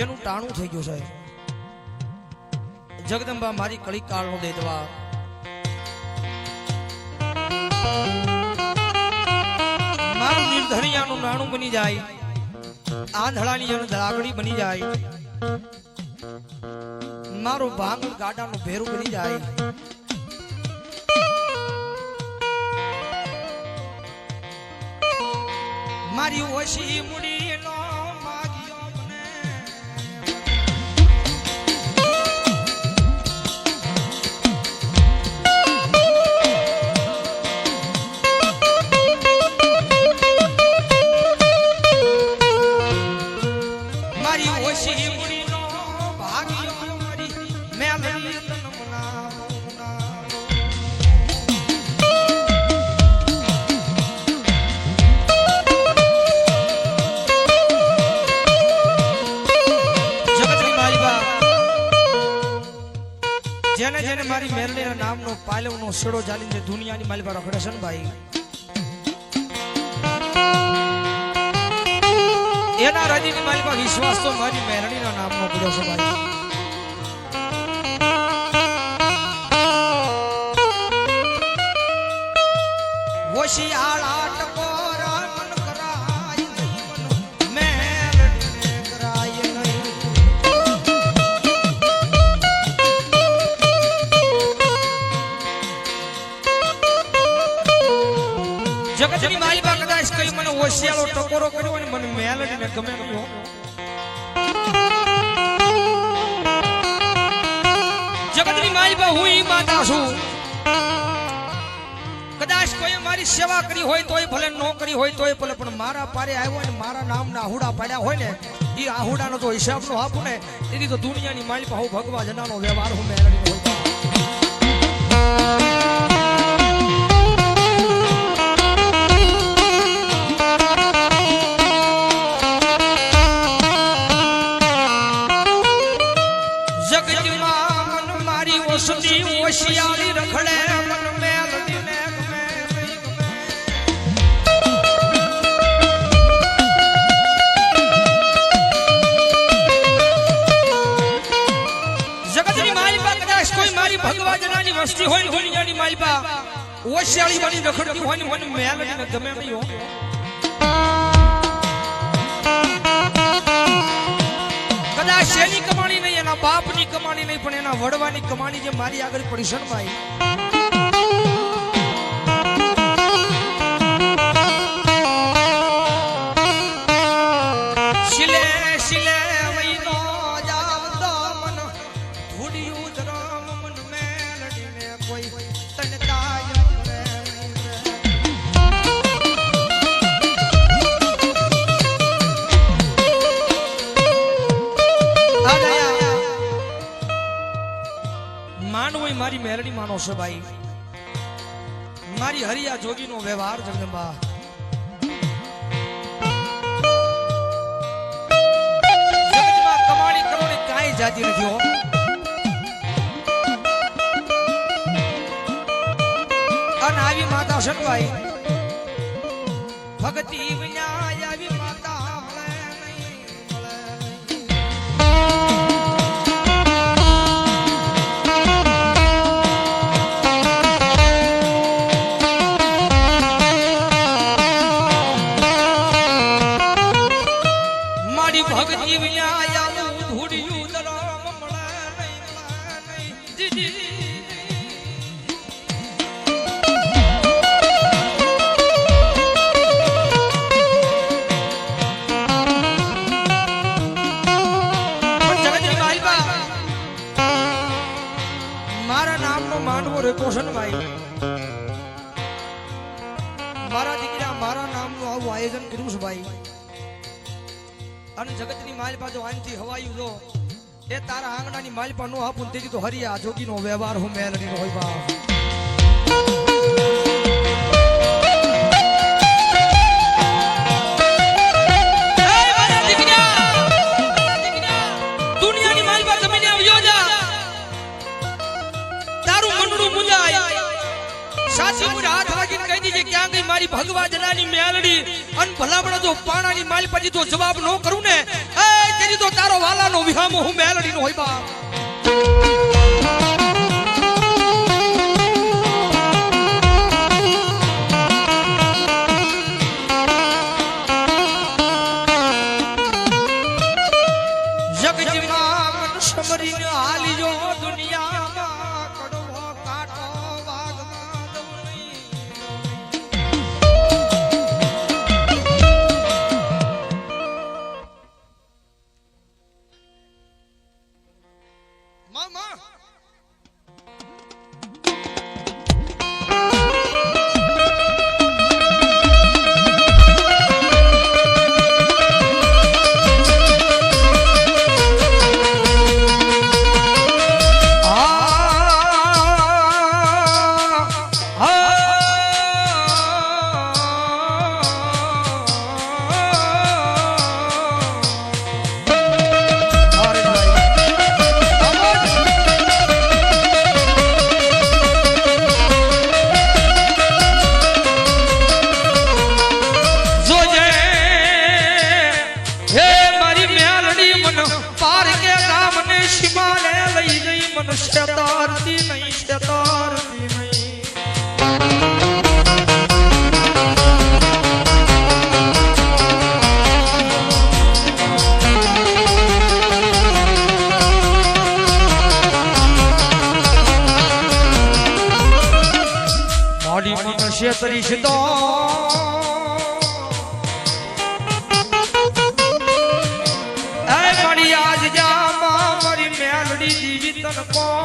જેનું ટાણું થઈ ગયું છે. જગદંબા, મારી કળી કાળનો દેદવા. મારું નિર્ધરિયાનું નાણું બની જાય. આંધળાની જેનું દાગડી બની જાય. મારું ભાંગલ ગાડાનું ભેરું બની જાય. મારી ઓછી મુડી જેને જેને મારી મેરડીના નામનો, પાલવનો છેડો ચાલીને દુનિયાની માલિકા રખડે છે ને ભાઈ? એના હૃદયની માલિકા વિશ્વાસ તો મારી મેરડીના નામનો કર્યો છે ભાઈ. હોશિયાળા ટકોરા માલિકા કદાચ કઈ મને હોશિયારો ટકોરો કર્યો અને મને મેલડીને ગમે નહીં હો. જગતની માલિકા હું ઈ માતા છું કદાચ કોઈ મારી સેવા કરી હોય તોય ભલે નોકરી કરી હોય તોય ભલે, પણ મારા પારે આવ્યો ને મારા નામના આહુડા પાડ્યા હોય ને એ આહુડાનો તો હિસાબ નો આપું ને, એની તો દુનિયાની માલિકા હું ભગવા જનાનો વ્યવહાર હું મેળવી હોય જગતમાં મન મારી ઓસતી ઓશિયાળી રખડે મન નહીં ગમે. જગતની માલિકા કદાચ કોઈ મારી ભગવા જનાની વસ્તી હોય ને દુનિયાની માલિકા ઓશિયાળી વાળી રખડતી હોય ને મને મેલડીને ગમે નહીં હો. કદાચ એની કમાણી નહીં, એના બાપની કમાણી નહીં, પણ એના વડવાની કમાણી જે મારી આગળ પડી છે ભાઈ આવી માતા શકવાય ભક્તિ વિના માલપા જો આનથી હવાયું જો. એ તારા આંગણાની માલપા નો આપું તેથી તો હરિયા જોગીનો વ્યવહાર હું મેલડીનો હોય બા મુરે હાથ વાગીને કહી દીજે, ક્યાં ગઈ મારી ભગવા જનાની મેલડી? અન ભલામણ જો પાણાની માલ પછી તો જવાબ ન કરું ને. એ તો તારો વાલાનો વિહામો હું મેલડીનો હોય બાપ. દીવી તન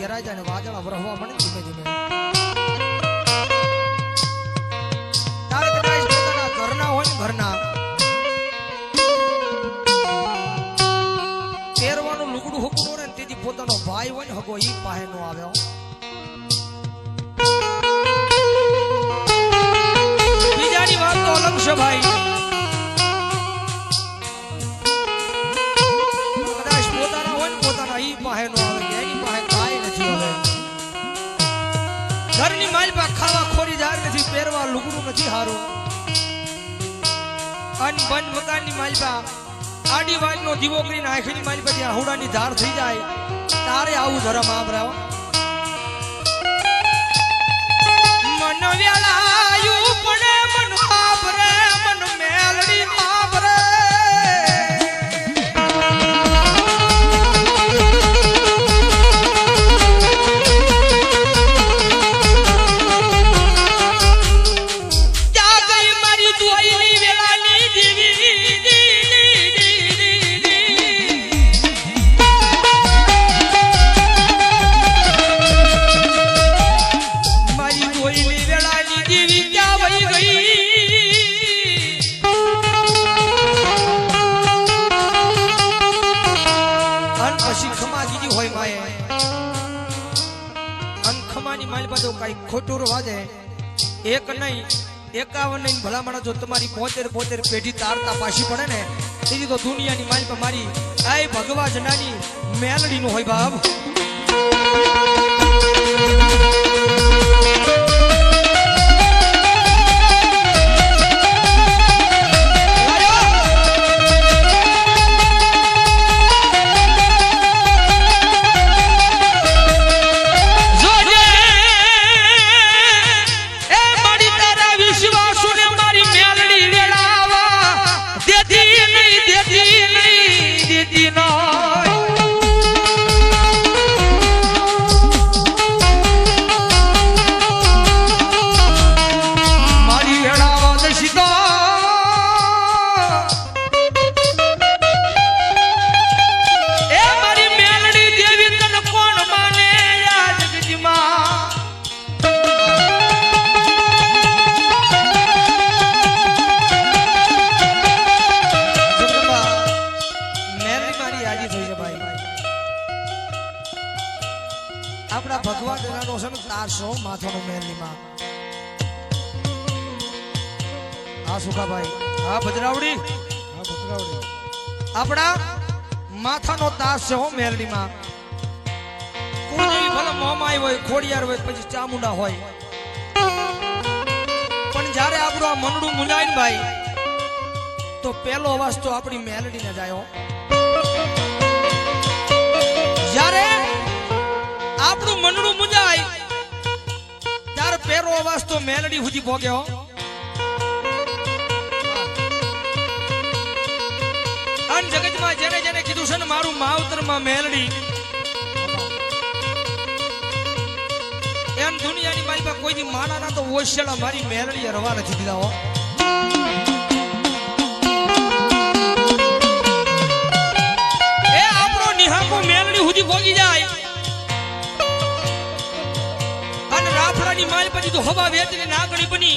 ઘેરાય જાય ને વરહવા મળે ધીમે ધીમે. ઘરના હોય ઘરના, પહેરવાનું લુગડું હુકડું ને તેથી પોતાનો ભાઈ હોય ને હકો ઈ પાસે નો આવ્યો બીજાની વાત તો અલગ છે ભાઈ. ઘરની માલપા ખાવા ખોરી જાય નથી, પહેરવા લુગડું નથી હારું. અન બન મકાનની માલપા આડી વાત નો દીવો કરીને આંખની માલપા પછી હુડાની ધાર થઈ જાય. તારે આવું ધરમ આમ રહ્યો એક નહીં, એકાવન નહીં, ભલામણ જો તમારી પોતેર પોતેર પેઢી તારતા પાછી પડે ને તેથી તો દુનિયાની માલ પર મારી. આય ભગવા જનાની મેલડીનું હોય બાપ. ભદ્રાવડી આપણા માથાનો તાસ છે હો મેલડીમાં કોઈ ભલે મોમાઈ હોય, ખોડિયાર હોય, પછી ચામુંડા હોય. પણ જ્યારે આપણું આ મનડું મુંજાય ભાઈ, તો પેલો અવાજ તો આપણી મેલડીને જાય જ્યારે આપણું મનડું મુંજાય, ત્યારે પેલો અવાજ તો મેલડી સુધી ભોગ્યો અન જગતમાં જેને જેને કીધું છે ને, મારું માવતરમાં મેલડી. એમ દુનિયાની દી માના ના તો ઓશેડા મારી મેલડી રવા નથી દીધા, હો. એ આપણો નિહાકો મેલડી સુધી ભોગી જાય. અને રાફડાની માલ પછી તો હવા વેચને નાગણી બની.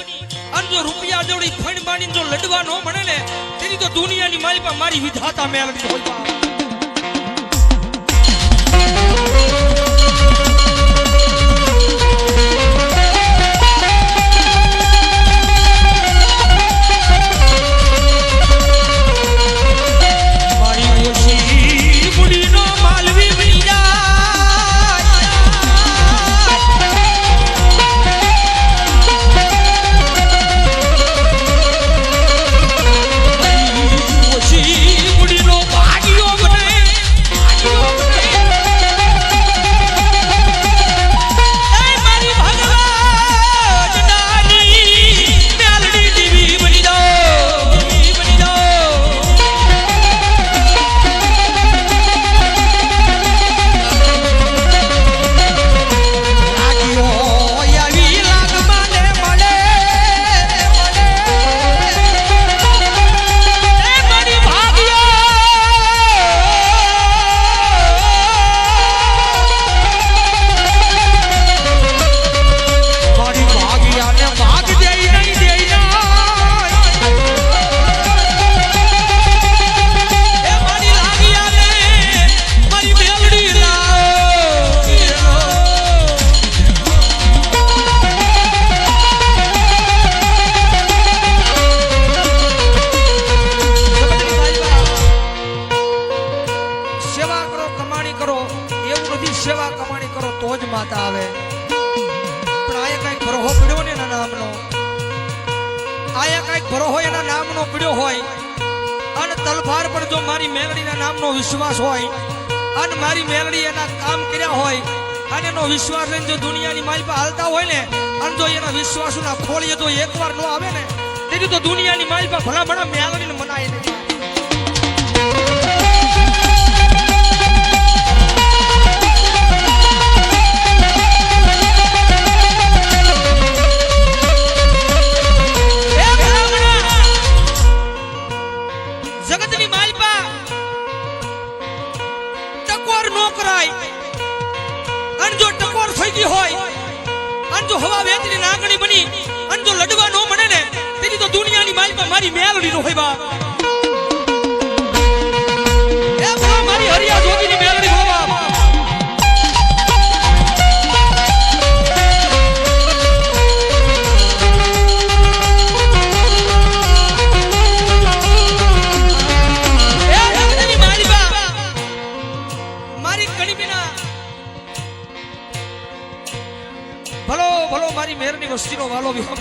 અને જો રૂપિયા જોડી ફણ બાંધીને જો લડવા ન મળે ને, તેની તો દુનિયાની મારી પર મારી વિધાતા મેળવી હોય અને તલફાર પર જો મારી મેલડીના નામનો વિશ્વાસ હોય, અને મારી મેલડી એના કામ કર્યા હોય, અને એનો વિશ્વાસ લઈને જો દુનિયાની મારી પાસે હાલતા હોય ને, અને જો એના વિશ્વાસોના ખોળીએ તો એકવાર ન આવે ને, તેથી તો દુનિયાની મારી પાસે ભલા ભલા મેલડીને મનાય નહીં. જો હવા વેચની નાગણી બની અને જો લડવા ન મળે ને તેની તો દુનિયાની માલપા મારી મેલડી નો હોય બા વસ્તીનો વાલો વિહમો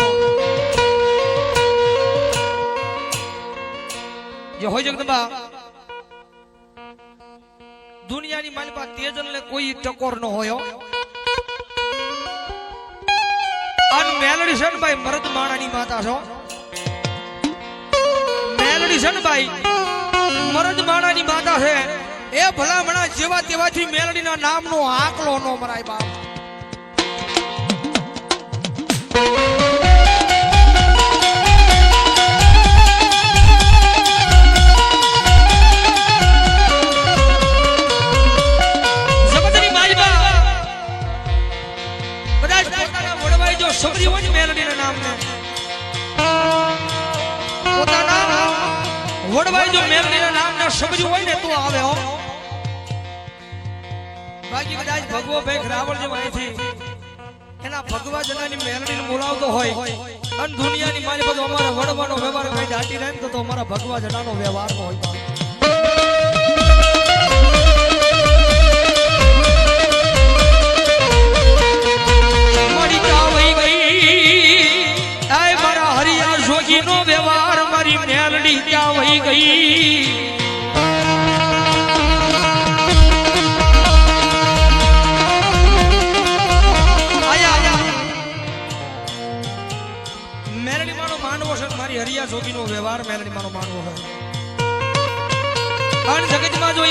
જે હોય જગદંબા, દુનિયાની માલિપા તેજલને કોઈ ટકોર ન હોય. અને મેલડી છે ભાઈ મરદ માણાની માતા છો. મેલડી છે મરદ માણાની માતા છે. એ ભલામણા જેવા તેવાથી મેલડીના નામનો આંકલો નો મરાય બાપ. સબરી હોય ને મેલડીના નામને. પોતાના વડવાઈ જો મેલડીના નામના છોકરી હોય ને તો આવે બાકી કદાચ ભગવો ભાઈ રાવણ જેમ અહીંથી એના ભગવા જનાની મેલડીને બોલાવતો હોય. અને દુનિયાની બધું અમારા વડવાનો વ્યવહાર કઈ દાટી રહે તો અમારા ભગવા જનાનો વ્યવહાર હોય જોગીનો વ્યવહાર મારી મેલડી ચાવઈ ગઈ. આયા, આયા. મેલડી છે મારી હરિયા જોગીનો વ્યવહાર મેલડી માનો માનવો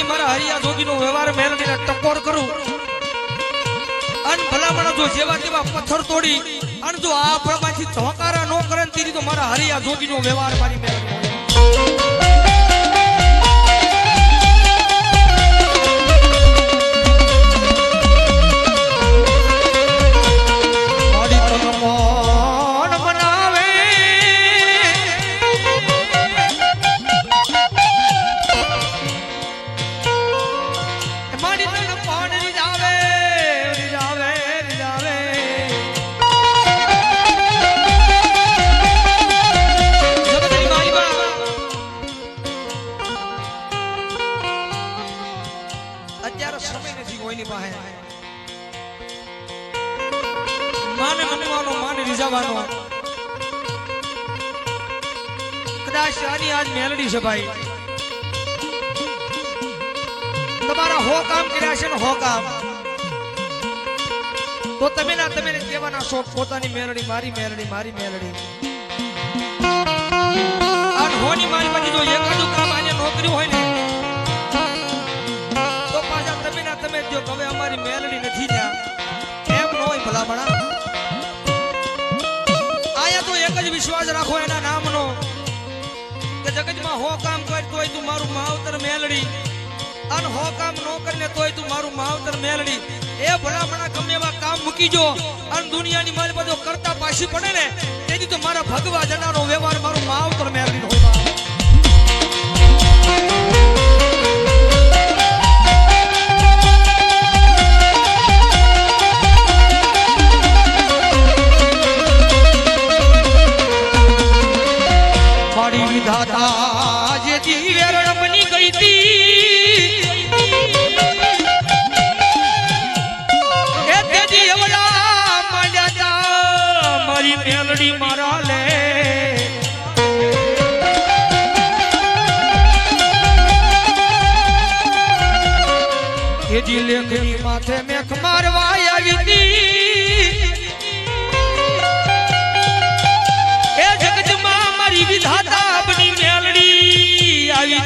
મારા હરિયા જોગીનો વ્યવહાર મેલડીને ટકોર કરું. અન ભલામણ જો જેવા તેવા પથ્થર તોડી જો આ પ્રમાણથી ચોકારા ન કરે તો મારા હરિયા જોગીનો વ્યવહાર મારી મેળવી મેલડી છે ભાઈ. તમારા હો કામ કર્યા છે ને હો કામ તો તમે ના તમે કહેવાના શોખ, પોતાની મેલડી, મારી મેલડી મારી મેલડી. હોની મારી પછી જો એકાદું કામ આજે નોકરી હોય ને, તો પાછા તમે ના તમે જો હવે અમારી મેલડી નથી ત્યાં. એમ ન હોય ભલામણા. આયા તો એક જ વિશ્વાસ રાખો એના જગતમાં હો કામ કર તોય તું મારું માવતર મેલડી. અને હો કામ નો કરીને તોય તું મારું માવતર મેલડી. એ ભલામણા ગમે એવા કામ મૂકી જો અને દુનિયાની મારી બધો કરતા પાછી પડે ને, તેથી તો મારા ભગવા જનારો વ્યવહાર મારું માવતર મેલડી હોય કેજી લેખની માથે મેખ મારવા આવી હતી. એ જગતમાં મારી વિધાતા બની મેલડી આવી